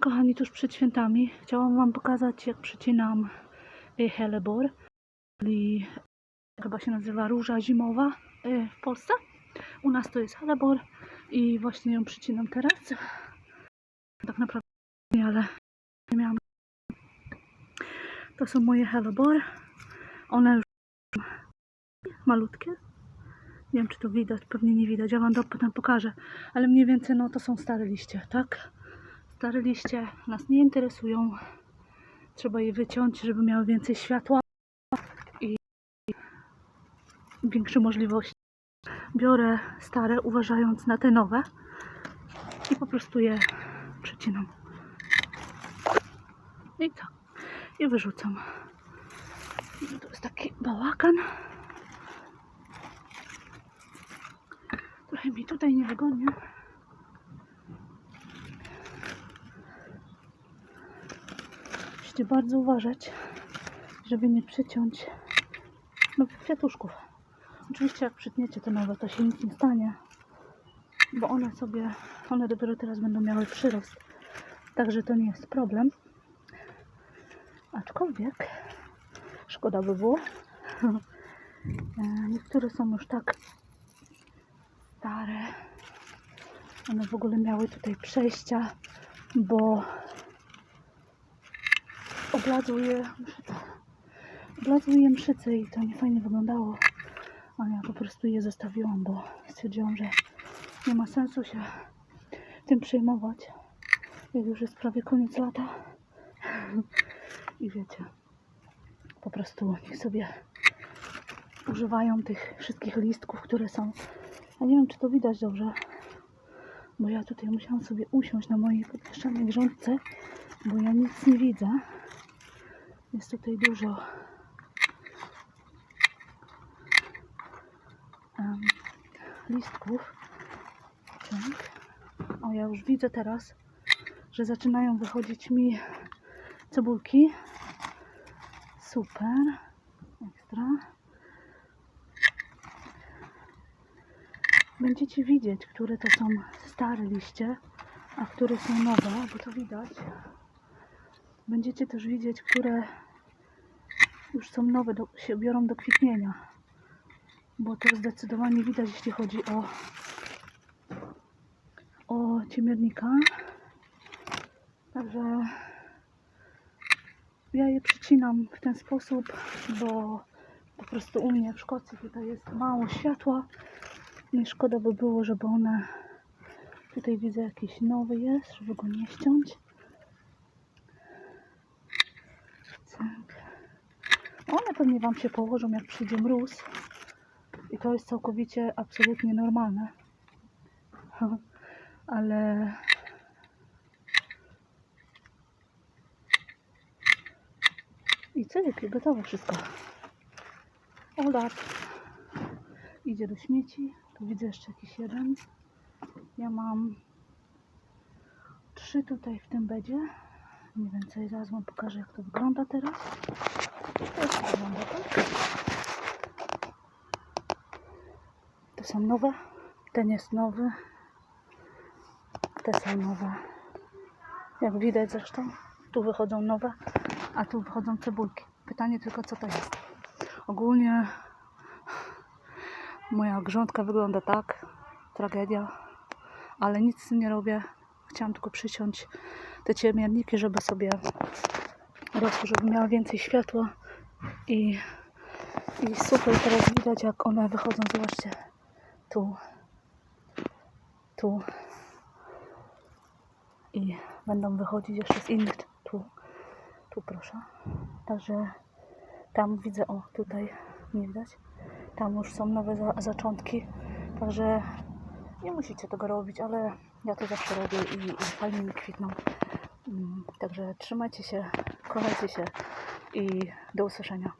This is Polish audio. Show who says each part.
Speaker 1: kochani, tuż przed świętami chciałam Wam pokazać, jak przycinam y, helebor, czyli chyba się nazywa róża zimowa y, w Polsce. U nas to jest helebor i właśnie ją przycinam teraz. Tak naprawdę nie, ale nie miałam. To są moje helebor. One już malutkie. Nie wiem, czy to widać, pewnie nie widać. Ja Wam to potem pokażę. Ale mniej więcej, no to są stare liście, tak? Stare liście nas nie interesują. Trzeba je wyciąć, żeby miały więcej światła i większe możliwości. Biorę stare, uważając na te nowe i po prostu je przecinam. I co? I wyrzucam. To jest taki bałagan. Trochę mi tutaj niewygodnie. Musicie bardzo uważać, żeby nie przeciąć nowych kwiatuszków. Oczywiście jak przytniecie te nowe, to się nic nie stanie, bo one sobie, one dopiero teraz będą miały przyrost. Także to nie jest problem. Aczkolwiek szkoda by było. E, Niektóre są już tak stare. One w ogóle miały tutaj przejścia, bo oblazły je mszyce. I to nie fajnie wyglądało. A ja po prostu je zostawiłam, bo stwierdziłam, że nie ma sensu się tym przejmować. Jak już jest prawie koniec lata. I wiecie, po prostu niech sobie używają tych wszystkich listków, które są. A nie wiem, czy to widać dobrze, bo ja tutaj musiałam sobie usiąść na mojej podwyższonej grządce, bo ja nic nie widzę. Jest tutaj dużo em, listków. Tak. O, ja już widzę teraz, że zaczynają wychodzić mi cebulki. Super. Ekstra. Będziecie widzieć, które to są stare liście, a które są nowe, bo to widać. Będziecie też widzieć, które już są nowe, do, się biorą do kwitnienia. Bo to zdecydowanie widać, jeśli chodzi o, o ciemiernika. Także ja je przycinam w ten sposób, bo po prostu u mnie w Szkocji tutaj jest mało światła. Nie szkoda by było, żeby one... Tutaj widzę jakiś nowy jest, żeby go nie ściąć. One pewnie Wam się położą, jak przyjdzie mróz. I to jest całkowicie, absolutnie normalne. Ale... I cyk, i gotowe wszystko. Olat idzie do śmieci. Tu widzę jeszcze jakiś jeden. Ja mam trzy tutaj w tym bedzie. Mniej więcej zaraz Wam pokażę, jak to wygląda teraz. To są nowe. Ten jest nowy. Te są nowe. Jak widać zresztą, tu wychodzą nowe, a tu wychodzą cebulki. Pytanie tylko, co to jest. Ogólnie moja grządka wygląda tak. Tragedia. Ale nic z tym nie robię. Chciałam tylko przyciąć te ciemierniki, żeby sobie rosły, żeby miała więcej światła. I, I super teraz widać, jak one wychodzą. Zobaczcie. Tu. Tu. I będą wychodzić jeszcze z innych. Tu. Tu proszę. Także tam widzę, o tutaj nie widać. Tam już są nowe za zaczątki. Także nie musicie tego robić, ale ja to zawsze robię i, i fajnie mi kwitną. Także trzymajcie się, kochajcie się i do usłyszenia.